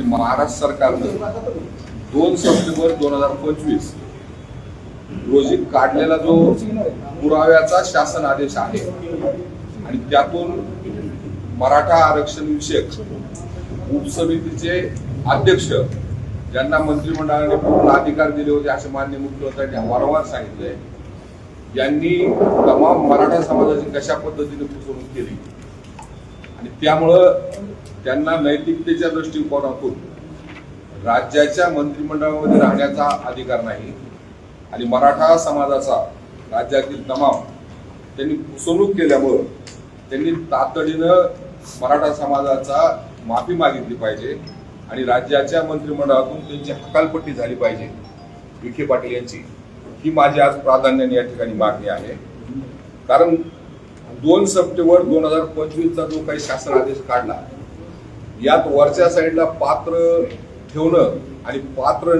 आणि महाराष्ट्र सरकारनं दोन सप्टेंबर दोन हजार पंचवीस रोजी काढलेला जो पुराव्याचा शासन आदेश आहे आणि त्यातून मराठा आरक्षण विषयक उपसमितीचे अध्यक्ष ज्यांना मंत्रिमंडळाने पूर्ण अधिकार दिले होते असे मान्य मुख्यमंत्र्यांनी वारंवार सांगितले यांनी तमाम मराठा समाजाची कशा पद्धतीने फसवणूक केली? आणि त्यामुळं त्यांना नैतिकतेच्या दृष्टिकोनातून राज्याच्या मंत्रिमंडळामध्ये राहण्याचा अधिकार नाही. आणि मराठा समाजाचा राज्यातील तमाम त्यांनी फसवणूक केल्यामुळं त्यांनी तातडीनं मराठा समाजाचा माफी मागितली पाहिजे आणि राज्याच्या मंत्रिमंडळातून त्यांची हकालपट्टी झाली पाहिजे. विखे पाटील यांची ही माझी आज प्राधान्याने या ठिकाणी मागणी आहे. कारण दोन सप्टेंबर दोन हजार पंचवीसचा जो काही शासन आदेश काढला यात वरच्या साईडला पात्र ठेवणं आणि पात्र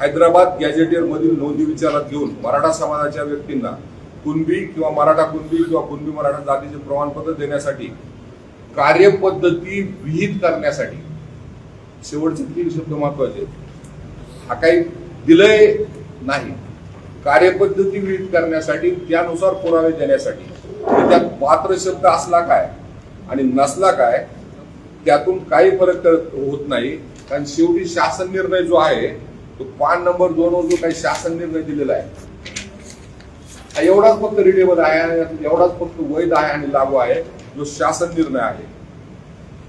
हैदराबाद गॅजेटियर मधील नोंदी विचारात घेऊन मराठा समाजाच्या व्यक्तींना कुणबी किंवा मराठा कुणबी किंवा कुणबी मराठा जातीचे प्रमाणपत्र देण्यासाठी कार्यपद्धती विहित करण्यासाठी शेवटचे तीन शब्द महत्त्वाचे हा काही दिलंय नाही. कार्यपद्धती विहित करण्यासाठी त्यानुसार पुरावे देण्यासाठी त्यात पात्र शब्द असला काय आणि नसला काय त्यातून काही फरक होत नाही. कारण शेवटी शासन निर्णय जो आहे तो पान नंबर दोन वर जो काही शासन निर्णय दिलेला आहे हा एवढाच फक्त रिडेबल आहे आणि एवढाच फक्त वैध आहे आणि लागू आहे जो शासन निर्णय आहे.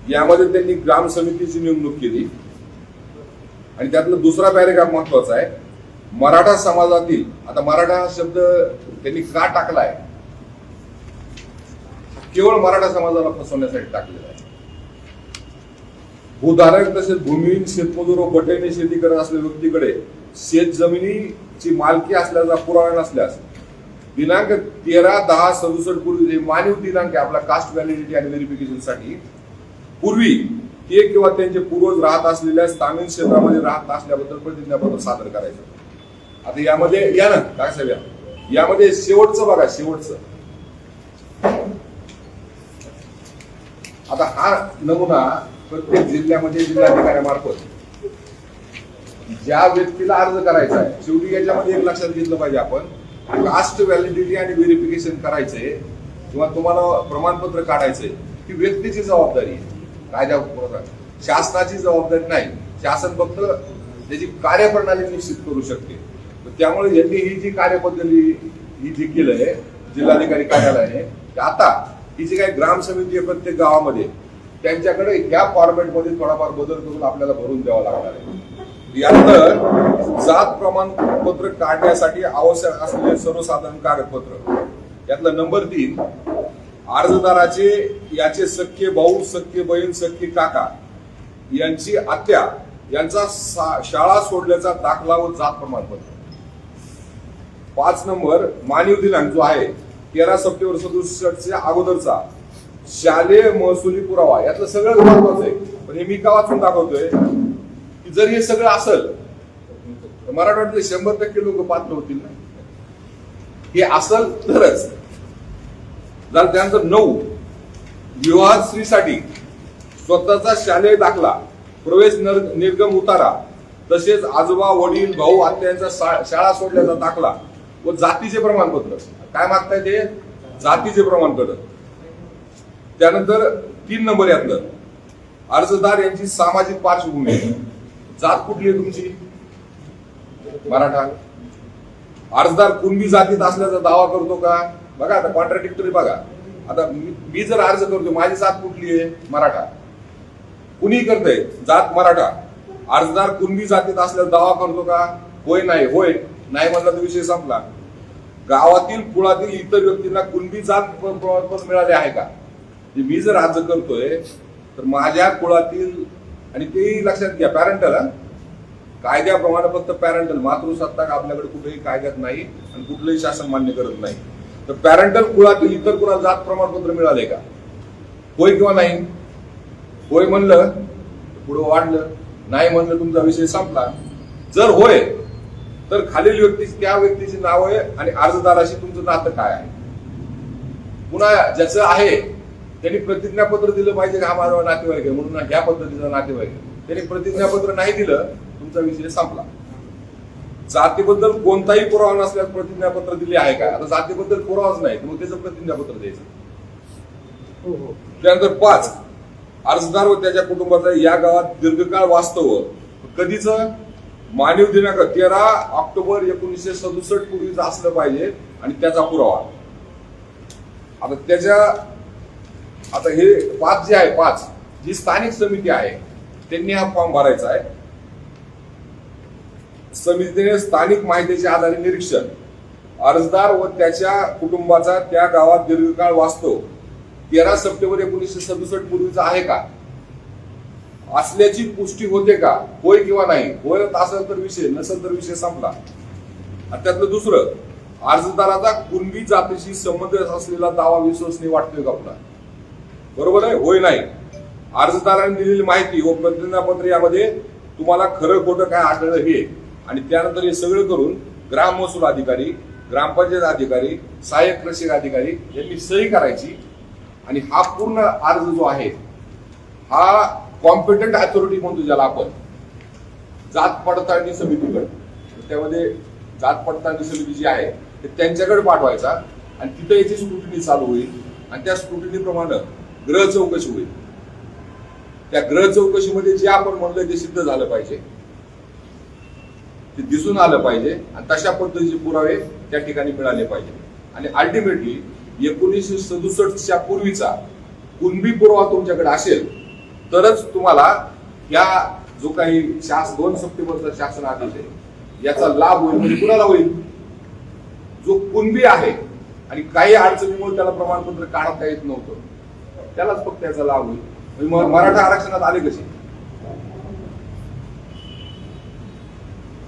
यामध्ये त्यांनी ग्राम समितीची नेमणूक केली. आणि त्यातला दुसरा पॅरेग्राफ महत्त्वाचा आहे. मराठा समाजातील आता मराठा हा शब्द त्यांनी का टाकलाय? केवळ मराठा समाजाला फसवण्यासाठी टाकलेलं आहे. भूधारक तसेच भूमिहीन शेतमजूर व बटाईने शेती करत असलेल्या व्यक्तीकडे शेत जमिनीची मालकी असल्याचा पुरावा नसल्यास दिनांक तेरा दहा सदुसष्ट पूर्वी जे मानव दिनांक आहे. आपला कास्ट व्हॅलिडिटी आणि व्हेरिफिकेशनसाठी पूर्वी ते किंवा त्यांचे पूर्वज राहत असलेल्या स्थानिक क्षेत्रामध्ये राहत असल्याबद्दल प्रतिज्ञापत्र सादर करायचं. आता यामध्ये या ना काय साहेब यामध्ये शेवटचं बघा शेवटचं. आता हा नमुना प्रत्येक जिल्ह्यामध्ये जिल्हाधिकाऱ्यामार्फत ज्या व्यक्तीला अर्ज करायचा आहे शेवटी याच्यामध्ये एक लक्षात घेतलं पाहिजे आपण कास्ट व्हॅलिडिटी आणि व्हेरिफिकेशन करायचंय किंवा तुम्हाला प्रमाणपत्र काढायचंय ही व्यक्तीची जबाबदारी आहे. कायद्या शासनाची जबाबदारी नाही. शासन फक्त त्याची कार्यप्रणाली निश्चित करू शकते. त्यामुळे यांनी ही जी कार्यपद्धती ही जी केलंय जिल्हाधिकारी कार्यालयाने आता ही जी काही ग्राम समिती आहे प्रत्येक गावामध्ये त्यांच्याकडे ह्या फॉर्मॅटमध्ये थोडाफार बदल करून आपल्याला भरून द्यावा लागणार आहे. यानंतर जात प्रमाणपत्र काढण्यासाठी आवश्यक असलेले सर्वसाधारण कागदपत्र. यातलं नंबर तीन अर्जदाराचे याचे सख्खे भाऊ सख्खे बहीण सख्खे काका यांची आत्या यांचा शाळा सोडल्याचा दाखला व जात प्रमाणपत्र. पाच नंबर मानव दिनांक जो आहे तेरा सप्टेंबर सदुसष्टच्या अगोदरचा शालेय महसुली पुरावा. यातलं सगळं महत्वाचं आहे. पण हे मी का वाचून दाखवतोय? की जर हे सगळं असल तर मराठवाड्यातले शंभर टक्के लोक पात्र होतील ना? हे असल तरच. जर त्यानंतर नऊ विवाह स्त्रीसाठी स्वतःचा शालेय दाखला प्रवेश निर्गम उतारा तसेच आजोबा वडील भाऊ आत्यांचा शाळा सोडल्याचा दाखला व जातीचे प्रमाणपत्र. काय मागताय ते? जातीचे प्रमाणपत्र त्यानंतर तीन नंबर यातलं. अर्जदार यांची सामाजिक पार्श्वभूमी. जात कुठली आहे तुमची? मराठा. अर्जदार कुणबी जातीत असल्याचा दावा करतो का? बघा आता कॉन्ट्राडिक्टरी बघा. आता मी जर अर्ज करतो माझी जात कुठली आहे? मराठा. कुणी करतंय जात मराठा. अर्जदार कुणबी जातीत असल्याचा दावा करतो का? होय नाही होय. नाही म्हणला तर विषय संपला. गावातील कुळातील इतर व्यक्तींना कुणबी जात प्र- प्रमाणपत्र मिळाले आहे का? म्हणजे मी जर अर्ज करतोय तर माझ्या कुळातील आणि तेही लक्षात घ्या पॅरेंटल कायद्याप्रमाणे फक्त पॅरेंटल मातृसत्ताक आपल्याकडे कुठेही कायद्यात नाही आणि कुठलंही शासन मान्य करत नाही. तर पॅरेंटल कुळातील इतर कुणाला जात प्रमाणपत्र मिळाले का? होय किंवा नाही? होय म्हणलं पुढं वाढलं. नाही म्हणलं तुमचा विषय संपला. जर होय तर खालील व्यक्ती त्या व्यक्तीची नाव आहे आणि अर्जदाराशी तुमचं नातं काय आहे? पुन्हा ज्याचं आहे त्यांनी प्रतिज्ञापत्र दिलं पाहिजे की हा माझा नातेवाईक आहे म्हणून ह्या पद्धतीचा नातेवाईक आहे. त्यांनी प्रतिज्ञापत्र नाही दिलं तुमचा विषय संपला. जातीबद्दल कोणताही पुरावा नसल्यास प्रतिज्ञापत्र दिले आहे का? आता जातीबद्दल पुरावाच नाही मग त्याचं प्रतिज्ञापत्र द्यायचं. हो हो. त्यानंतर पाच अर्जदार व त्याच्या कुटुंबाचा या गावात दीर्घकाळ वास्तव कधीच? मानव दिनांक तेरा ऑक्टोबर एकोणीसशे सदुसष्ट पूर्वीच असलं पाहिजे आणि त्याचा पुरावा. आता त्याच्या आता हे पाच जे आहे पाच जी स्थानिक समिती आहे त्यांनी हा फॉर्म भरायचा आहे. समितीने स्थानिक माहितीच्या आधारे निरीक्षण अर्जदार व त्याच्या कुटुंबाचा त्या गावात दीर्घकाळ वाचतो. तेरा सप्टेंबर एकोणीसशे सदुसष्ट पूर्वीचा आहे का? असल्याची पुष्टी होते का? होय किंवा नाही? होय असेल तर विषय नसेल तर विषय संपला. आणि त्यातलं दुसरं अर्जदाराचा कुणबी जातीशी संबंध असलेला दावा विश्वसनीय वाटतोय का आपला? बरोबर आहे? होय नाही. अर्जदाराने दिलेली माहिती व प्रतिज्ञापत्र यामध्ये तुम्हाला खरं खोटं काय आढळलं हे. आणि त्यानंतर हे सगळं करून ग्राम महसूल अधिकारी ग्रामपंचायत अधिकारी सहाय्यक कृषी अधिकारी यांनी सही करायची. आणि हा पूर्ण अर्ज जो आहे हा कॉम्पिटंट अथॉरिटी म्हणतो ज्याला आपण जात पडताळणी समितीकडे त्यामध्ये जात पडताळणी समिती जी आहे ते त्यांच्याकडे पाठवायचा आणि तिथं याची स्क्रुटिनी चालू होईल. आणि त्या स्क्रुटिनीप्रमाणे ग्रह चौकशी होईल. त्या ग्रह चौकशीमध्ये जे आपण म्हणलं ते सिद्ध झालं पाहिजे ते दिसून आलं पाहिजे आणि तशा पद्धतीचे पुरावे त्या ठिकाणी मिळाले पाहिजे. आणि अल्टिमेटली एकोणीसशे सदुसष्टच्या पूर्वीचा कुणबी पुरावा तुमच्याकडे असेल तरच तुम्हाला या जो काही शास दोन सप्टेंबरचा शासन आदेश आहे याचा लाभ होईल म्हणजे कुणाला होईल? जो कुणबी आहे आणि काही अडचणीमुळे त्याला प्रमाणपत्र काढता येत नव्हतं त्यालाच फक्त याचा लाभ होईल. म्हणजे मराठा आरक्षणात आले कसे?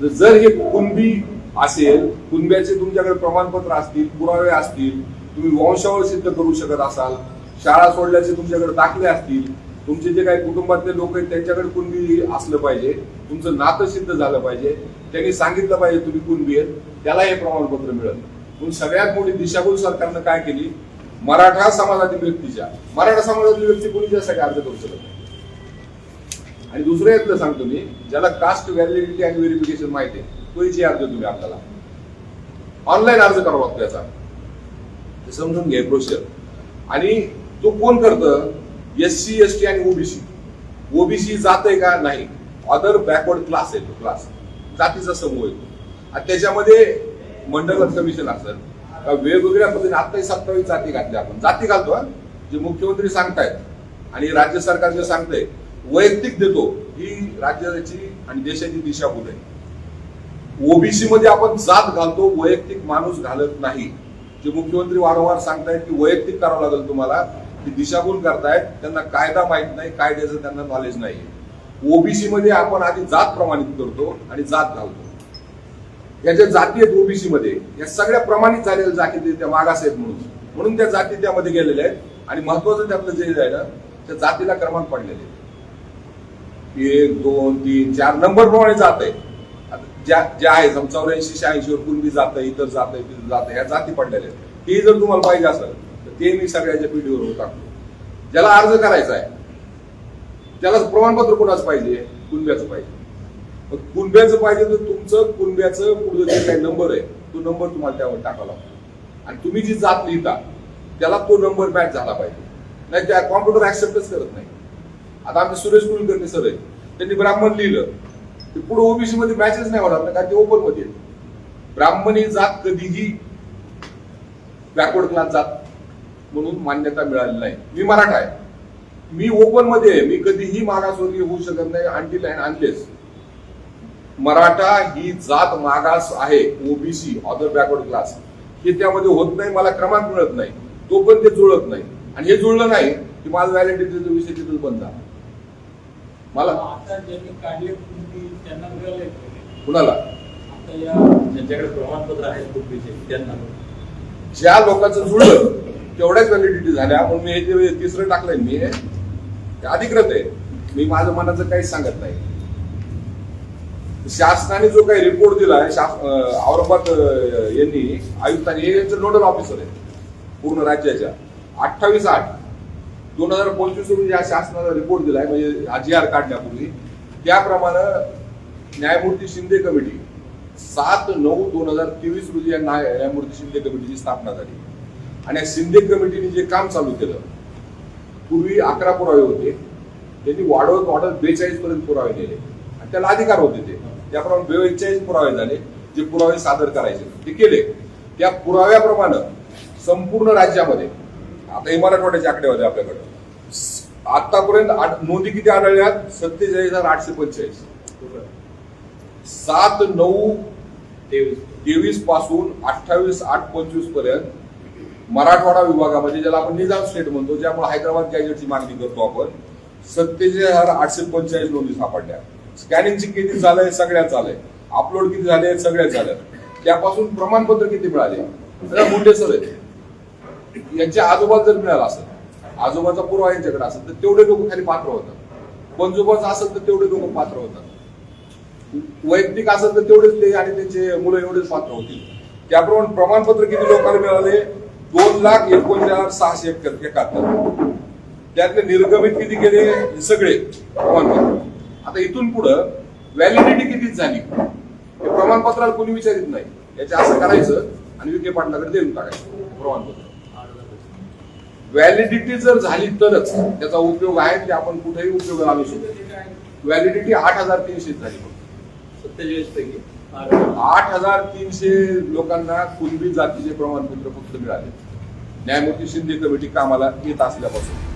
जर हे कुणबी असेल कुणब्याचे तुमच्याकडे प्रमाणपत्र असतील पुरावे असतील तुम्ही वंशावळ सिद्ध करू शकत असाल शाळा सोडल्याचे तुमच्याकडे दाखले असतील तुमचे जे काही कुटुंबातले लोक आहेत त्यांच्याकडे कुणबी असलं पाहिजे तुमचं नातं सिद्ध झालं पाहिजे त्यांनी सांगितलं पाहिजे तुम्ही कुणबी आहेत त्याला हे प्रमाणपत्र मिळत म्हणून सगळ्यात मोठी दिशाभूल सरकारनं काय केली? मराठा समाजातील व्यक्तीच्या मराठा समाजातील व्यक्ती कोणी त्यासाठी अर्ज करू शकत नाही. आणि दुसरं यातलं सांगतो मी ज्याला कास्ट व्हॅलिडिटी आणि व्हेरिफिकेशन माहिती आहे तोही अर्ज तुम्ही आपल्याला? ऑनलाईन अर्ज करावा लागतो याचा. समजून घे प्रोसिजर आणि तो कोण करतं? एस सी एस टी आणि ओबीसी ओबीसी जात आहे का नाही? अदर बॅकवर्ड क्लास आहे तो क्लास जातीचा समूह येतो आणि त्याच्यामध्ये मंडल कमिशन असतं का वेगवेगळ्या पद्धतीने आत्ताही सत्तावीस जाती घातल्या आपण. जाती घालतो जे मुख्यमंत्री सांगतायत आणि राज्य सरकार जे सांगतंय वैयक्तिक देतो ही राज्याची आणि देशाची दिशाभूल आहे ओबीसी मध्ये आपण जात घालतो वैयक्तिक माणूस घालत नाही. जे मुख्यमंत्री वारंवार सांगतायत की वैयक्तिक करावं लागेल तुम्हाला ती दिशाभूल करतायत त्यांना कायदा माहीत नाही कायद्याचं त्यांना नॉलेज नाही. ओबीसी मध्ये आपण आधी जात प्रमाणित करतो आणि जात घालतो. या ज्या जाती आहेत ओबीसी मध्ये या सगळ्या प्रमाणित झालेल्या जाती त्या मागास आहेत म्हणून. म्हणून त्या जाती त्यामध्ये गेलेल्या आहेत आणि महत्वाचं त्यातलं जे आहे ना त्या जातीला क्रमांक पडलेले आहेत. एक दोन तीन चार नंबर प्रमाणे जात आहे आता ज्या ज्या आहे चौऱ्याऐंशी शहाऐंशी वर पूर्वी जात इतर जात आहे जात ह्या जाती पडलेल्या आहेत. ते जर तुम्हाला पाहिजे असेल ते मी सगळ्याच्या पिढीवर टाकतो. ज्याला अर्ज करायचा आहे त्याला प्रमाणपत्र कोणाचं पाहिजे? कुणब्याचं पाहिजे. मग कुणब्याचं पाहिजे तर तुमचं कुणब्याचं पुढचं जे काही नंबर आहे तो नंबर तुम्हाला त्यावर टाकावा लागतो. आणि तुम्ही जी जात लिहिता त्याला तो नंबर मॅच झाला पाहिजे. नाही त्या कॉम्प्युटर ऍक्सेप्टच करत नाही. आता आमचे सुरेश कुलकर्णी सर आहे त्यांनी ब्राह्मण लिहिलं. ते पुढे ओबीसी मध्ये मॅचेस नाही होणार कारण ते ओपनमध्ये ब्राह्मणी जात कधीही बॅकवर्ड क्लास जात म्हणून मान्यता मिळाली नाही. मी मराठा आहे. मी ओपनमध्ये आहे. मी कधीही मागासवर्गीय होऊ शकत नाही. आणखी अनलेस मराठा ही जात मागास आहे. ओबीसी अदर बॅकवर्ड क्लास हे त्यामध्ये होत नाही. मला क्रमांक मिळत नाही. तो पण ते जुळत नाही. आणि हे जुळलं नाही की माझं व्हॅलिडिटीचा विषय तिथं बंद. मला? कुणाला? आता या ज्यांच्याकडे प्रमाणपत्र आहेत कुटुंबीचे त्यांना. ज्या लोकांचं जुळलं तेवढ्याच व्हॅलिडिटी झाल्या. म्हणून मी हे जे तिसरं टाकलंय मी हे अधिकृत आहे. मी माझं मनाचं काहीच सांगत नाही. शासनाने जो काही रिपोर्ट दिलाय शास- औरंगाबाद यांनी आयुक्तांनी हे यांचं नोडल ऑफिसर आहे पूर्ण राज्याच्या. अठ्ठावीस आठ. दोन हजार पंचवीस रोजी या शासनाला रिपोर्ट दिलाय म्हणजे जी आर काढण्यापूर्वी. त्याप्रमाणे न्यायमूर्ती शिंदे कमिटी सात नऊ दोन हजार तेवीस रोजी या न्याय- न्यायमूर्ती शिंदे कमिटीची स्थापना झाली. आणि शिंदे कमिटीने जे काम चालू केलं पूर्वी अकरा पुरावे होते. त्यांनी वाढवत वाढत बेचाळीस पर्यंत पुरावे नेले आणि त्याला अधिकार होते ते. त्याप्रमाणे बेचाळीस पुरावे झाले जे पुरावे सादर करायचे. ते केले. त्या पुराव्याप्रमाणे संपूर्ण राज्यामध्ये आता हे मराठवाड्याचे आकडेवारी आपल्याकडे आतापर्यंत आठ- नोंदी किती आढळल्यात? सत्तेचाळीस हजार आठशे पंचेचाळीस. सात नऊ तेवीस तेवीसपासून अठ्ठावीस आठ पंचवीसपर्यंत मराठवाडा विभागामध्ये ज्याला आपण निजाम स्टेट म्हणतो जे आपण हैदराबाद गॅजेटची मागणी करतो आपण सत्तेचाळीस हजार आठशे पंचेचाळीस नोंदी सापडल्या. स्कॅनिंगची किती झालंय? सगळ्यात झालंय. अपलोड किती झाले? सगळ्यात झालं. त्यापासून प्रमाणपत्र किती मिळाले? त्याला मुंडे सर यांच्या आजोबा जर मिळाला असेल आजोबाचा पुरावा यांच्याकडे असेल तर तेवढे लोक खाली पात्र होतात. पंजोबाचा असेल तर तेवढे लोक पात्र होतात. वैयक्तिक असेल तर तेवढेच ते आणि त्यांचे मुलं एवढेच पात्र होतील. त्याप्रमाणे प्रमाणपत्र किती लोकांना मिळाले? दोन लाख एकोणचाळीस हजार सहाशे एकाहत्तर एकाहत्तर त्यातले निर्गमित किती केले हे सगळे प्रमाणपत्र. आता इथून पुढं व्हॅलिडिटी किती झाली? हे प्रमाणपत्राला कोणी विचारित नाही. याचे असं करायचं आणि विखे पाटलाकडे देऊन टाकायचं. प्रमाणपत्र. व्हॅलिडिटी जर झाली तरच त्याचा उपयोग आहे ते आपण कुठेही उपयोग आणू शकतो. व्हॅलिडिटी आठ हजार तीनशे झाली फक्त. सत्तेचाळीस पैकी आठ. आठ हजार तीनशे लोकांना कुणबी जातीचे प्रमाणपत्र फक्त मिळाले. न्यायमूर्ती शिंदे कमिटी कामाला येत असल्यापासून.